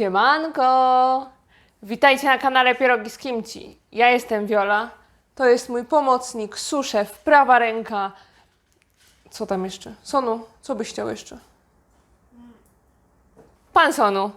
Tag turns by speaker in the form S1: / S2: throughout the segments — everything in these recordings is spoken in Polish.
S1: Siemanko! Witajcie na kanale Pierogi z Kimci. Ja jestem Wiola. To jest mój pomocnik, suszef, prawa ręka. Co tam jeszcze? Sonu, co byś chciał jeszcze? Pan Sonu,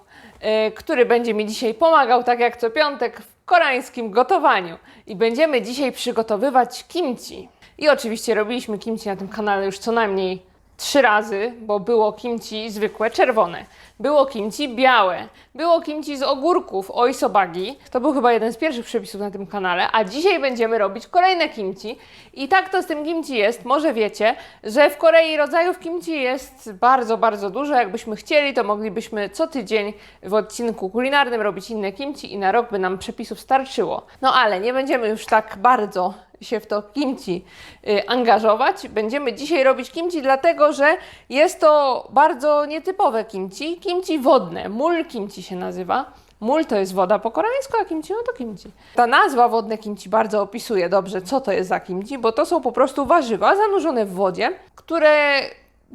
S1: y, który będzie mi dzisiaj pomagał, tak jak co piątek, w koreańskim gotowaniu. I będziemy dzisiaj przygotowywać kimchi. I oczywiście robiliśmy kimchi na tym kanale już co najmniej trzy razy, bo było kimchi zwykłe, czerwone. Było kimchi białe. Było kimchi z ogórków oisobagi. To był chyba jeden z pierwszych przepisów na tym kanale. A dzisiaj będziemy robić kolejne kimchi. I tak to z tym kimchi jest. Może wiecie, że w Korei rodzajów kimchi jest bardzo, bardzo dużo. Jakbyśmy chcieli, to moglibyśmy co tydzień w odcinku kulinarnym robić inne kimchi i na rok by nam przepisów starczyło. No ale nie będziemy już tak bardzo się w to kimchi y, angażować. Będziemy dzisiaj robić kimchi, dlatego że jest to bardzo nietypowe kimchi. Kimchi wodne, mul kimchi się nazywa. Mul to jest woda po koreańsku, a kimchi no to kimchi. Ta nazwa wodne kimchi bardzo opisuje dobrze, co to jest za kimchi, bo to są po prostu warzywa zanurzone w wodzie, które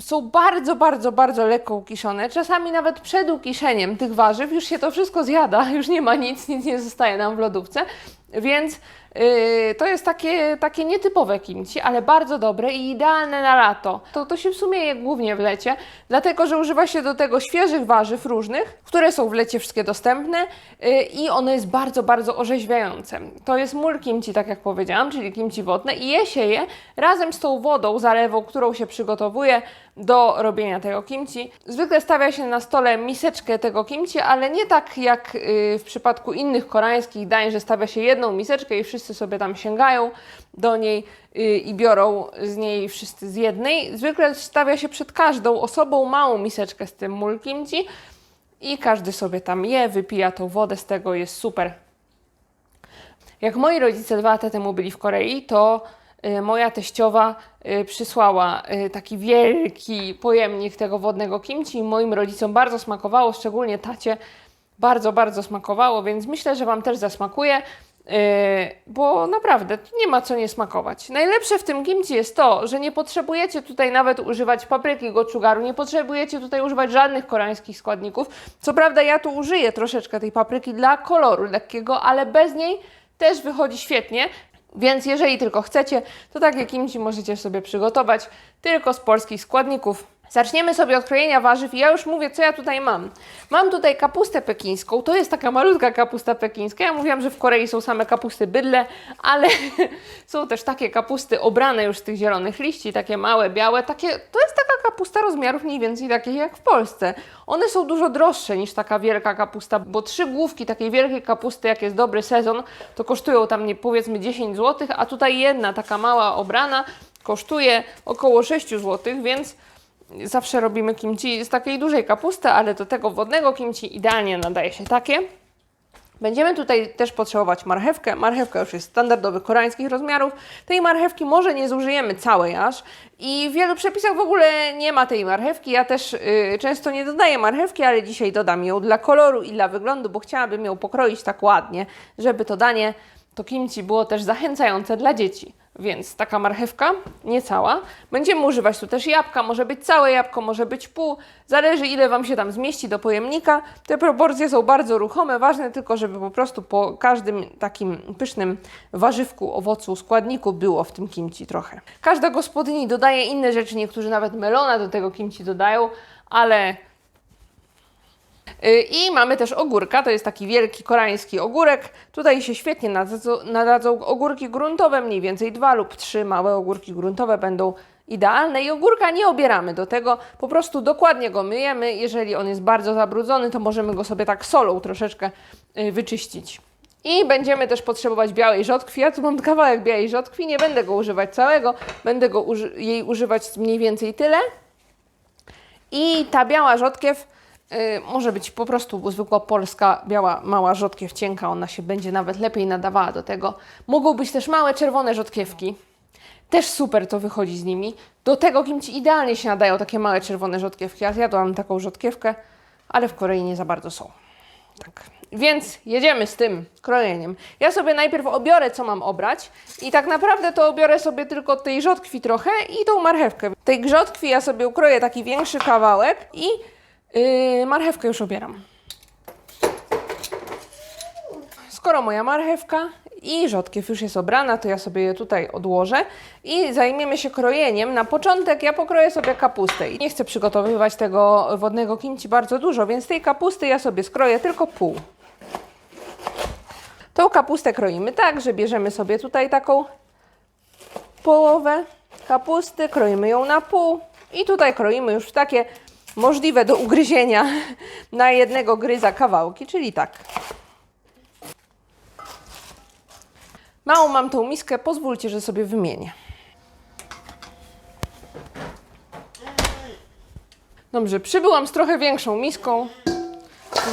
S1: są bardzo, bardzo, bardzo lekko ukiszone. Czasami nawet przed ukiszeniem tych warzyw już się to wszystko zjada, już nie ma nic, nic nie zostaje nam w lodówce. Więc yy, to jest takie, takie nietypowe kimchi, ale bardzo dobre i idealne na lato. To, to się w sumie je głównie w lecie, dlatego że używa się do tego świeżych warzyw różnych, które są w lecie wszystkie dostępne yy, i ono jest bardzo, bardzo orzeźwiające. To jest mul kimchi, tak jak powiedziałam, czyli kimchi wodne i je się je razem z tą wodą, zalewą, którą się przygotowuje do robienia tego kimchi. Zwykle stawia się na stole miseczkę tego kimchi, ale nie tak jak yy, w przypadku innych koreańskich dań, że stawia się jedną miseczkę i wszyscy sobie tam sięgają do niej yy, i biorą z niej wszyscy z jednej. Zwykle stawia się przed każdą osobą małą miseczkę z tym mul kimchi i każdy sobie tam je, wypija tą wodę z tego, jest super. Jak moi rodzice dwa lata temu byli w Korei, to y, moja teściowa y, przysłała y, taki wielki pojemnik tego wodnego kimchi. Moim rodzicom bardzo smakowało, szczególnie tacie bardzo, bardzo smakowało, więc myślę, że Wam też zasmakuje, y, bo naprawdę nie ma co nie smakować. Najlepsze w tym kimchi jest to, że nie potrzebujecie tutaj nawet używać papryki gochugaru, nie potrzebujecie tutaj używać żadnych koreańskich składników. Co prawda ja tu użyję troszeczkę tej papryki dla koloru lekkiego, ale bez niej też wychodzi świetnie. Więc jeżeli tylko chcecie, to takie kimchi możecie sobie przygotować tylko z polskich składników. Zaczniemy sobie od krojenia warzyw i ja już mówię, co ja tutaj mam. Mam tutaj kapustę pekińską, to jest taka malutka kapusta pekińska. Ja mówiłam, że w Korei są same kapusty bydle, ale są też takie kapusty obrane już z tych zielonych liści, takie małe, białe. Takie, to jest taka kapusta rozmiarów mniej więcej takich jak w Polsce. One są dużo droższe niż taka wielka kapusta, bo trzy główki takiej wielkiej kapusty, jak jest dobry sezon, to kosztują tam nie, powiedzmy 10 zł, a tutaj jedna taka mała obrana kosztuje około 6 zł, więc zawsze robimy kimchi z takiej dużej kapusty, ale do tego wodnego kimchi idealnie nadaje się takie. Będziemy tutaj też potrzebować marchewkę. Marchewka już jest standardowych koreańskich rozmiarów. Tej marchewki może nie zużyjemy całej aż i w wielu przepisach w ogóle nie ma tej marchewki. Ja też y, często nie dodaję marchewki, ale dzisiaj dodam ją dla koloru i dla wyglądu, bo chciałabym ją pokroić tak ładnie, żeby to danie, to kimchi było też zachęcające dla dzieci. Więc taka marchewka, nie cała. Będziemy używać tu też jabłka, może być całe jabłko, może być pół. Zależy ile Wam się tam zmieści do pojemnika. Te proporcje są bardzo ruchome, ważne tylko, żeby po prostu po każdym takim pysznym warzywku, owocu, składniku było w tym kimchi trochę. Każda gospodyni dodaje inne rzeczy, niektórzy nawet melona do tego kimchi dodają, ale I mamy też ogórka, to jest taki wielki koreański ogórek. Tutaj się świetnie nadadzą, ogórki gruntowe, mniej więcej dwa lub trzy małe ogórki gruntowe będą idealne. I ogórka nie obieramy do tego, po prostu dokładnie go myjemy. Jeżeli on jest bardzo zabrudzony, to możemy go sobie tak solą troszeczkę y, wyczyścić. I będziemy też potrzebować białej rzodkwi. Ja tu mam kawałek białej rzodkwi, nie będę go używać całego, będę go uży jej używać mniej więcej tyle. I ta biała rzodkiew y, może być po prostu zwykła polska biała mała rzodkiew cienka, ona się będzie nawet lepiej nadawała do tego. Mogą być też małe czerwone rzodkiewki. Też super to wychodzi z nimi. Do tego kimchi idealnie się nadają takie małe czerwone rzodkiewki. Ja zjadłam taką rzodkiewkę, ale w Korei nie za bardzo są. Tak. Więc jedziemy z tym krojeniem. Ja sobie najpierw obiorę, co mam obrać i tak naprawdę to obiorę sobie tylko tej rzodkwi trochę i tą marchewkę. Tej grzotkwi ja sobie ukroję taki większy kawałek i yy, marchewkę już obieram. skoro moja marchewka i rzodkiew już jest obrana, to ja sobie je tutaj odłożę i zajmiemy się krojeniem. Na początek ja pokroję sobie kapustę. I nie chcę przygotowywać tego wodnego kimchi bardzo dużo, więc tej kapusty ja sobie skroję tylko pół. Tą kapustę kroimy tak, że bierzemy sobie tutaj taką połowę kapusty, kroimy ją na pół i tutaj kroimy już w takie możliwe do ugryzienia na jednego gryza kawałki, czyli tak. Małą mam tą miskę, pozwólcie, że sobie wymienię. Dobrze, przybyłam z trochę większą miską.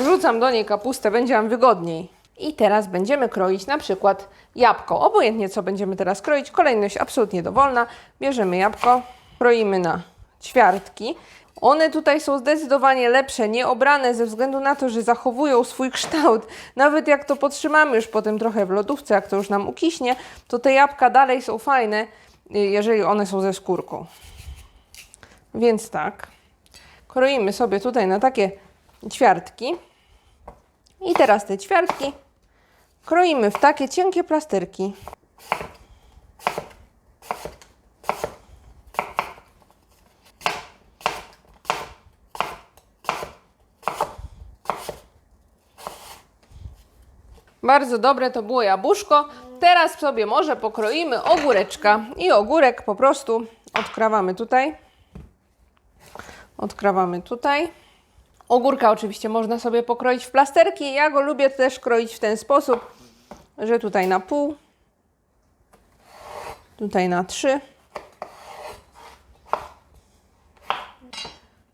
S1: Wrzucam do niej kapustę, będzie Wam wygodniej. I teraz będziemy kroić na przykład jabłko. Obojętnie co będziemy teraz kroić, kolejność absolutnie dowolna. Bierzemy jabłko, kroimy na ćwiartki. One tutaj są zdecydowanie lepsze, nieobrane ze względu na to, że zachowują swój kształt. Nawet jak to podtrzymamy już potem trochę w lodówce, jak to już nam ukiśnie, to te jabłka dalej są fajne, y, jeżeli one są ze skórką. Więc tak, kroimy sobie tutaj na takie ćwiartki. I teraz te ćwiartki kroimy w takie cienkie plasterki. Bardzo dobre to było jabłuszko. Teraz sobie może pokroimy ogóreczka. I ogórek po prostu odkrawamy tutaj. Odkrawamy tutaj. Ogórka oczywiście można sobie pokroić w plasterki. Ja go lubię też kroić w ten sposób, że tutaj na pół, tutaj na trzy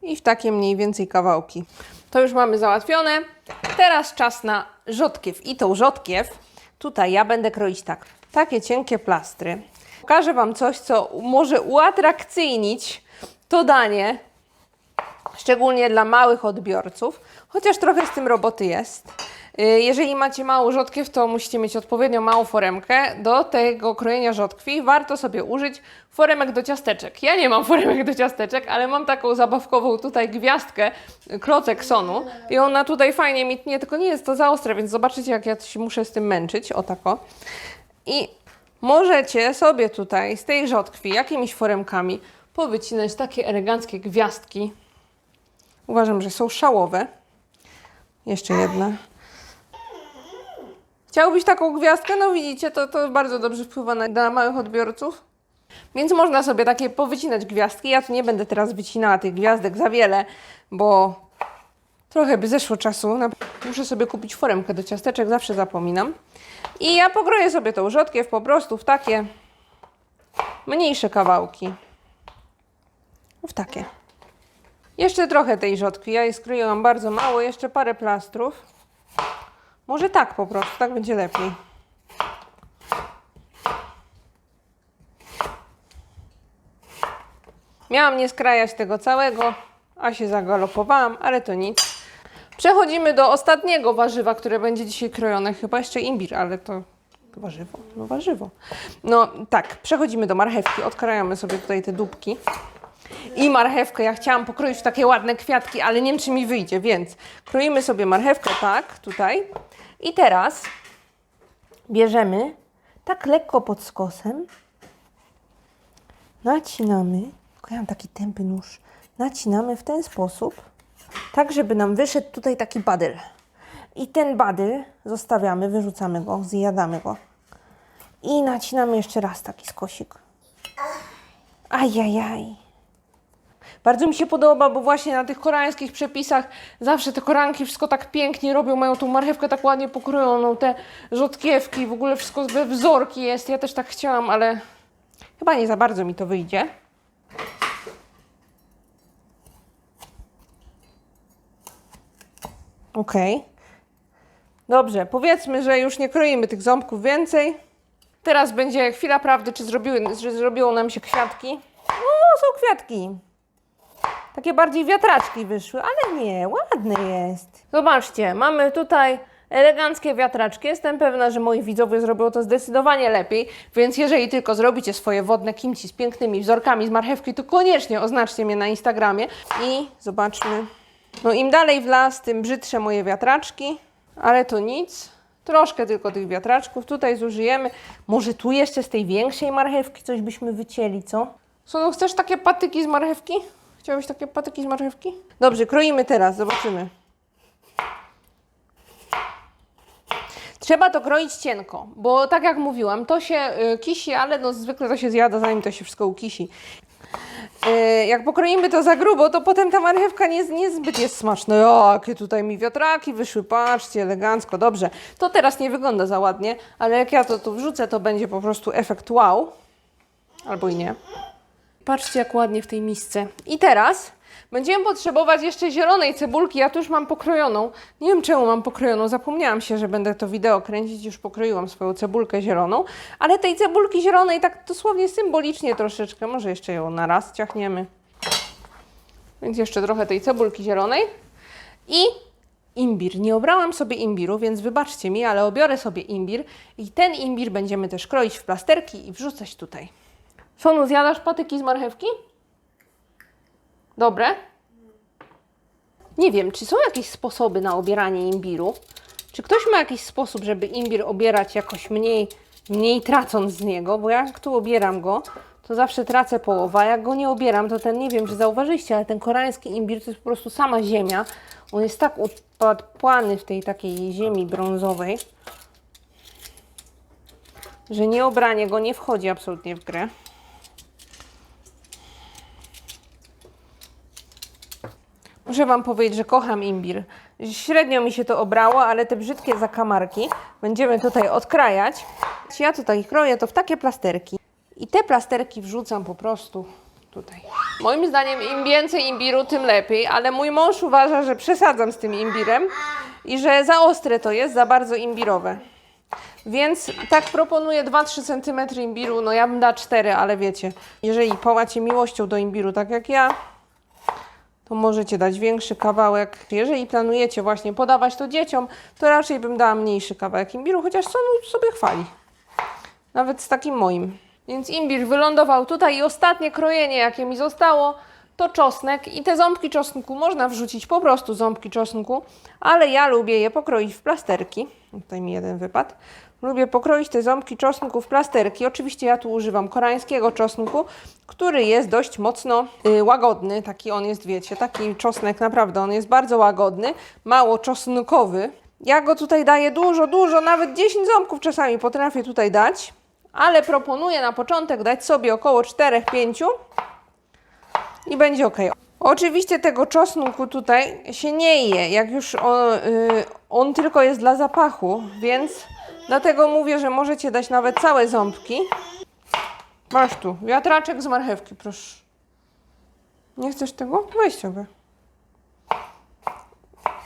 S1: i w takie mniej więcej kawałki. To już mamy załatwione. Teraz czas na rzodkiew. I tą rzodkiew tutaj ja będę kroić tak. Takie cienkie plastry. Pokażę Wam coś, co może uatrakcyjnić to danie, szczególnie dla małych odbiorców, chociaż trochę z tym roboty jest. Y, Jeżeli macie małą rzodkiew, to musicie mieć odpowiednio małą foremkę. Do tego krojenia rzodkwi warto sobie użyć foremek do ciasteczek. Ja nie mam foremek do ciasteczek, ale mam taką zabawkową tutaj gwiazdkę, y, klocek sonu i ona tutaj fajnie mi tnie, tylko nie jest to za ostre, więc zobaczycie jak ja się muszę z tym męczyć, o tako. I możecie sobie tutaj z tej rzodkwi jakimiś foremkami powycinać takie eleganckie gwiazdki. Uważam, że są szałowe. Jeszcze jedna. Chciałbyś taką gwiazdkę? No widzicie, to, to bardzo dobrze wpływa na, na małych odbiorców. Więc można sobie takie powycinać gwiazdki. Ja tu nie będę teraz wycinała tych gwiazdek za wiele, bo trochę by zeszło czasu. Muszę sobie kupić foremkę do ciasteczek, zawsze zapominam. I ja pokroję sobie tą rzodkiew po prostu w takie mniejsze kawałki. W takie. Jeszcze trochę tej rzodkwi. Ja jej skroiłam bardzo mało, jeszcze parę plastrów. Może tak po prostu, tak będzie lepiej. Miałam nie skrajać tego całego, a się zagalopowałam, ale to nic. Przechodzimy do ostatniego warzywa, które będzie dzisiaj krojone. Chyba jeszcze imbir, ale to warzywo, no warzywo. No tak, przechodzimy do marchewki. Odkrajamy sobie tutaj te dupki. I marchewkę ja chciałam pokroić w takie ładne kwiatki, ale nie wiem, czy mi wyjdzie, więc kroimy sobie marchewkę tak, tutaj. I teraz bierzemy tak lekko pod skosem, nacinamy, tylko ja mam taki tępy nóż, nacinamy w ten sposób, tak żeby nam wyszedł tutaj taki badyl. I ten badyl zostawiamy, wyrzucamy go, zjadamy go. I nacinamy jeszcze raz taki skosik. Ajajaj. Bardzo mi się podoba, bo właśnie na tych koreańskich przepisach zawsze te koranki wszystko tak pięknie robią, mają tą marchewkę tak ładnie pokrojoną, te rzodkiewki, w ogóle wszystko we wzorki jest. Ja też tak chciałam, ale chyba nie za bardzo mi to wyjdzie. Okej. Dobrze, powiedzmy, że już nie kroimy tych ząbków więcej. Teraz będzie chwila prawdy, czy zrobiły, zrobiło nam się kwiatki. O, są kwiatki. Takie bardziej wiatraczki wyszły, ale nie, ładny jest. Zobaczcie, mamy tutaj eleganckie wiatraczki. Jestem pewna, że moi widzowie zrobią to zdecydowanie lepiej, więc jeżeli tylko zrobicie swoje wodne kimchi z pięknymi wzorkami z marchewki, to koniecznie oznaczcie mnie na Instagramie. I zobaczmy. No im dalej w las, tym brzydsze moje wiatraczki, ale to nic. Troszkę tylko tych wiatraczków tutaj zużyjemy. Może tu jeszcze z tej większej marchewki coś byśmy wycięli, co? Sonu, chcesz takie patyki z marchewki? Chciałbyś takie patyki z marchewki? Dobrze, kroimy teraz, zobaczymy. Trzeba to kroić cienko, bo tak jak mówiłam, to się y, kisi, ale no zwykle to się zjada, zanim to się wszystko ukisi. Y, jak pokroimy to za grubo, to potem ta marchewka nie, niezbyt jest smaczna. Jakie tutaj mi wiatraki wyszły, patrzcie, elegancko, dobrze. To teraz nie wygląda za ładnie, ale jak ja to tu wrzucę, to będzie po prostu efekt wow. Albo i nie. Patrzcie, jak ładnie w tej misce. I teraz będziemy potrzebować jeszcze zielonej cebulki. Ja tu już mam pokrojoną. Nie wiem, czemu mam pokrojoną. Zapomniałam się, że będę to wideo kręcić. Już pokroiłam swoją cebulkę zieloną. Ale tej cebulki zielonej tak dosłownie symbolicznie troszeczkę. Może jeszcze ją na raz ciachniemy. Więc jeszcze trochę tej cebulki zielonej. I imbir. Nie obrałam sobie imbiru, więc wybaczcie mi, ale obiorę sobie imbir. I ten imbir będziemy też kroić w plasterki i wrzucać tutaj. Sonu, zjadasz patyki z marchewki? Dobre? Nie wiem, czy są jakieś sposoby na obieranie imbiru? Czy ktoś ma jakiś sposób, żeby imbir obierać jakoś mniej, mniej tracąc z niego? Bo jak tu obieram go, to zawsze tracę połowę, a jak go nie obieram, to ten, nie wiem, czy zauważyliście, ale ten koreański imbir to jest po prostu sama ziemia. On jest tak upłany w tej takiej ziemi brązowej, że nieobranie go nie wchodzi absolutnie w grę. Muszę Wam powiedzieć, że kocham imbir. Średnio mi się to obrało, ale te brzydkie zakamarki będziemy tutaj odkrajać. Ja tutaj kroję to w takie plasterki. I te plasterki wrzucam po prostu tutaj. Moim zdaniem im więcej imbiru, tym lepiej, ale mój mąż uważa, że przesadzam z tym imbirem i że za ostre to jest, za bardzo imbirowe. Więc tak proponuję 2-3 cm imbiru, no ja bym dała 4, ale wiecie, jeżeli połacie miłością do imbiru, tak jak ja, to możecie dać większy kawałek. Jeżeli planujecie właśnie podawać to dzieciom, to raczej bym dała mniejszy kawałek imbiru, chociaż on sobie chwali. Nawet z takim moim. Więc imbir wylądował tutaj i ostatnie krojenie, jakie mi zostało, to czosnek. I te ząbki czosnku można wrzucić po prostu ząbki czosnku, ale ja lubię je pokroić w plasterki. Tutaj mi jeden wypadł. Lubię pokroić te ząbki czosnku w plasterki. Oczywiście ja tu używam koreańskiego czosnku, który jest dość mocno y, łagodny. Taki on jest, wiecie, taki czosnek naprawdę, on jest bardzo łagodny, mało czosnkowy. Ja go tutaj daję dużo, dużo, nawet 10 ząbków czasami potrafię tutaj dać, ale proponuję na początek dać sobie około 4-5 i będzie ok. Oczywiście tego czosnku tutaj się nie je, jak już on, y, on tylko jest dla zapachu, więc dlatego mówię, że możecie dać nawet całe ząbki. Masz tu, wiatraczek z marchewki, proszę. Nie chcesz tego? Weź sobie.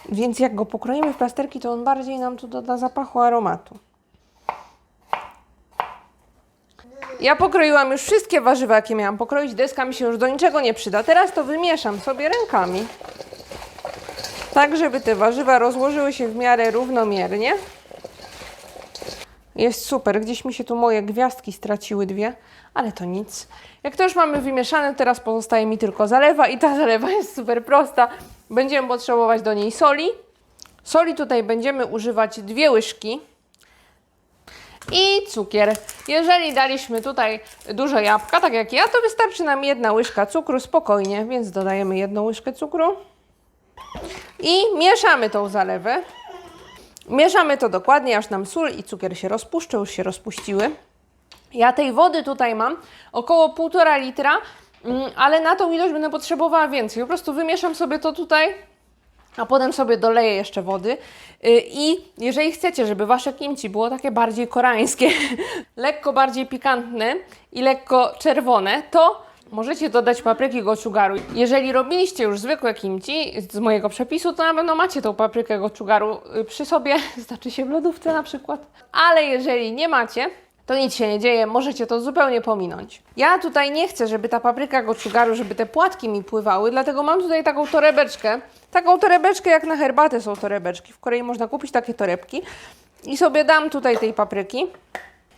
S1: Więc jak go pokroimy w plasterki, to on bardziej nam tu doda zapachu aromatu. Ja pokroiłam już wszystkie warzywa, jakie miałam pokroić. Deska mi się już do niczego nie przyda. Teraz to wymieszam sobie rękami. Tak, żeby te warzywa rozłożyły się w miarę równomiernie. Jest super. Gdzieś mi się tu moje gwiazdki straciły dwie, ale to nic. Jak to już mamy wymieszane, teraz pozostaje mi tylko zalewa i ta zalewa jest super prosta. Będziemy potrzebować do niej soli. Soli tutaj będziemy używać dwie łyżki i cukier. Jeżeli daliśmy tutaj dużo jabłka, tak jak ja, to wystarczy nam jedna łyżka cukru spokojnie, więc dodajemy jedną łyżkę cukru i mieszamy tą zalewę. Mieszamy to dokładnie, aż nam sól i cukier się rozpuszczą, już się rozpuściły. Ja tej wody tutaj mam około 1,5 litra, mm, ale na tą ilość będę potrzebowała więcej. Po prostu wymieszam sobie to tutaj a potem sobie doleję jeszcze wody. Yy, I jeżeli chcecie, żeby wasze kimchi było takie bardziej koreańskie, lekko bardziej pikantne i lekko czerwone, to możecie dodać papryki gochugaru. Jeżeli robiliście już zwykłe kimchi z mojego przepisu, to na pewno macie tą paprykę gochugaru yy, przy sobie, znaczy się w lodówce na przykład. Ale jeżeli nie macie, to nic się nie dzieje, możecie to zupełnie pominąć. Ja tutaj nie chcę, żeby ta papryka gochugaru, żeby te płatki mi pływały, dlatego mam tutaj taką torebeczkę, taką torebeczkę jak na herbatę są torebeczki. W Korei można kupić takie torebki i sobie dam tutaj tej papryki,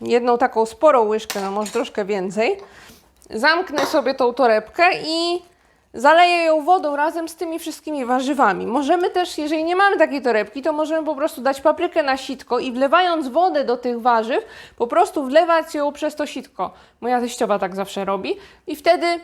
S1: jedną taką sporą łyżkę, no może troszkę więcej. Zamknę sobie tą torebkę i zaleję ją wodą razem z tymi wszystkimi warzywami. Możemy też, jeżeli nie mamy takiej torebki, to możemy po prostu dać paprykę na sitko i wlewając wodę do tych warzyw, po prostu wlewać ją przez to sitko. Moja teściowa tak zawsze robi i wtedy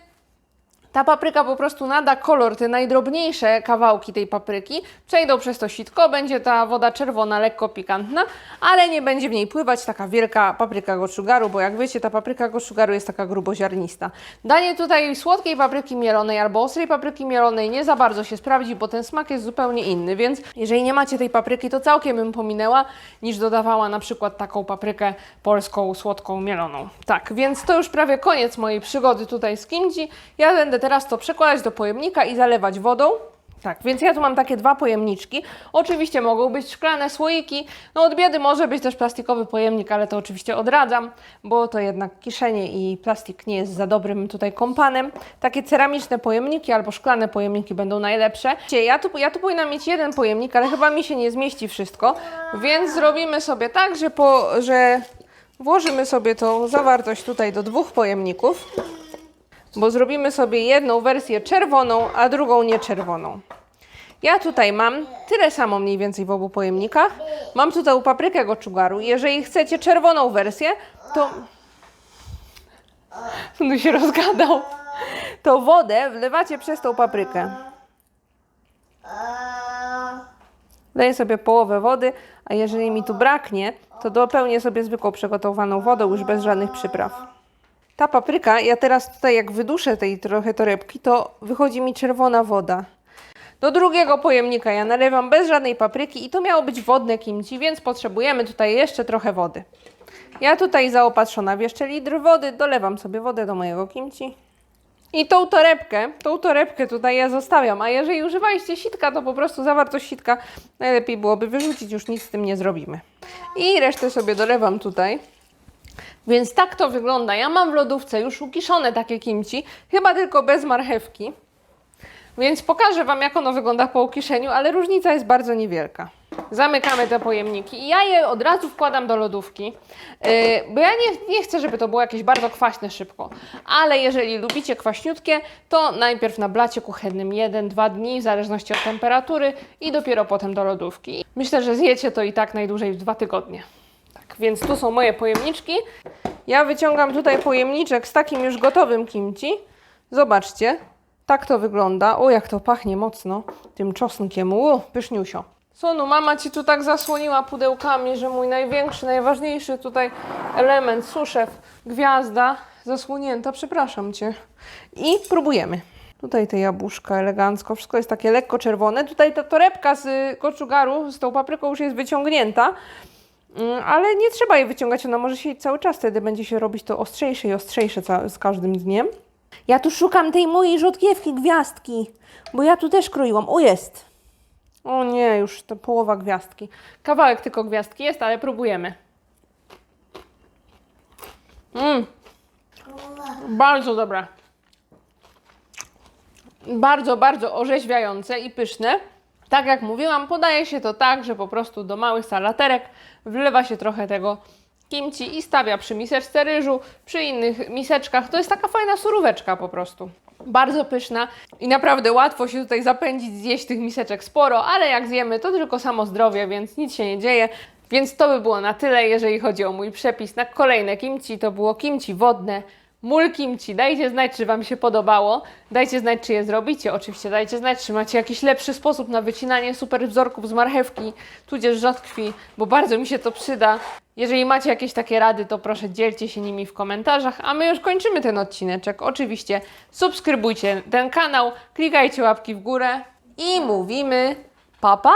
S1: ta papryka po prostu nada kolor, te najdrobniejsze kawałki tej papryki przejdą przez to sitko, będzie ta woda czerwona, lekko pikantna, ale nie będzie w niej pływać taka wielka papryka gochugaru, bo jak wiecie, ta papryka gochugaru jest taka gruboziarnista. Danie tutaj słodkiej papryki mielonej albo ostrej papryki mielonej nie za bardzo się sprawdzi, bo ten smak jest zupełnie inny, więc jeżeli nie macie tej papryki, to całkiem bym pominęła, niż dodawała na przykład taką paprykę polską, słodką, mieloną. Tak, więc to już prawie koniec mojej przygody tutaj z kimchi. Ja będę teraz to przekładać do pojemnika i zalewać wodą. Tak, więc ja tu mam takie dwa pojemniczki. Oczywiście mogą być szklane słoiki. No od biedy może być też plastikowy pojemnik, ale to oczywiście odradzam, bo to jednak kieszenie i plastik nie jest za dobrym tutaj kompanem. Takie ceramiczne pojemniki albo szklane pojemniki będą najlepsze. Ja tu, ja tu powinnam mieć jeden pojemnik, ale chyba mi się nie zmieści wszystko, więc zrobimy sobie tak, że, po, że włożymy sobie tą zawartość tutaj do dwóch pojemników bo zrobimy sobie jedną wersję czerwoną, a drugą nieczerwoną. Ja tutaj mam tyle samo mniej więcej w obu pojemnikach. Mam tutaj paprykę gochugaru. Jeżeli chcecie czerwoną wersję, to... No się rozgadał. To wodę wlewacie przez tą paprykę. Daję sobie połowę wody, a jeżeli mi tu braknie, to dopełnię sobie zwykłą przygotowaną wodą już bez żadnych przypraw. Ta papryka, ja teraz tutaj jak wyduszę tej trochę torebki, to wychodzi mi czerwona woda. Do drugiego pojemnika ja nalewam bez żadnej papryki i to miało być wodne kimchi, więc potrzebujemy tutaj jeszcze trochę wody. Ja tutaj zaopatrzona w jeszcze litr wody, dolewam sobie wodę do mojego kimchi. I tą torebkę, tą torebkę tutaj ja zostawiam, a jeżeli używaliście sitka, to po prostu zawartość sitka najlepiej byłoby wyrzucić, już nic z tym nie zrobimy. I resztę sobie dolewam tutaj. Więc tak to wygląda. Ja mam w lodówce już ukiszone takie kimchi, chyba tylko bez marchewki. Więc pokażę Wam, jak ono wygląda po ukiszeniu, ale różnica jest bardzo niewielka. Zamykamy te pojemniki i ja je od razu wkładam do lodówki, yy, bo ja nie, nie chcę, żeby to było jakieś bardzo kwaśne szybko. Ale jeżeli lubicie kwaśniutkie, to najpierw na blacie kuchennym 1-2 dni, w zależności od temperatury i dopiero potem do lodówki. Myślę, że zjecie to i tak najdłużej w 2 tygodnie. Tak, więc tu są moje pojemniczki. Ja wyciągam tutaj pojemniczek z takim już gotowym kimchi. Zobaczcie, tak to wygląda. O, jak to pachnie mocno tym czosnkiem. U, pyszniusio. Sonu, mama Ci tu tak zasłoniła pudełkami, że mój największy, najważniejszy tutaj element, suszew, gwiazda zasłonięta. Przepraszam Cię. I próbujemy. Tutaj te jabłuszka elegancko, wszystko jest takie lekko czerwone. Tutaj ta torebka z koczugaru z tą papryką już jest wyciągnięta. Mm, Ale nie trzeba jej wyciągać, ona może siedzieć cały czas, wtedy będzie się robić to ostrzejsze i ostrzejsze z każdym dniem. Ja tu szukam tej mojej rzodkiewki, gwiazdki, bo ja tu też kroiłam. O, jest. O nie, już to połowa gwiazdki. Kawałek tylko gwiazdki jest, ale próbujemy. Mmm. Bardzo dobre. Bardzo, bardzo orzeźwiające i pyszne. Tak jak mówiłam, podaje się to tak, że po prostu do małych salaterek wlewa się trochę tego kimchi i stawia przy miseczce ryżu, przy innych miseczkach. To jest taka fajna suróweczka po prostu. Bardzo pyszna i naprawdę łatwo się tutaj zapędzić, zjeść tych miseczek sporo, ale jak zjemy, to tylko samo zdrowie, więc nic się nie dzieje. Więc to by było na tyle, jeżeli chodzi o mój przepis na kolejne kimchi. To było kimchi wodne, mul kimchi. Dajcie znać, czy Wam się podobało. Dajcie znać, czy je zrobicie. Oczywiście dajcie znać, czy macie jakiś lepszy sposób na wycinanie super wzorków z marchewki, tudzież rzodkwi, bo bardzo mi się to przyda. Jeżeli macie jakieś takie rady, to proszę dzielcie się nimi w komentarzach, a my już kończymy ten odcineczek. Oczywiście subskrybujcie ten kanał, klikajcie łapki w górę i mówimy pa pa!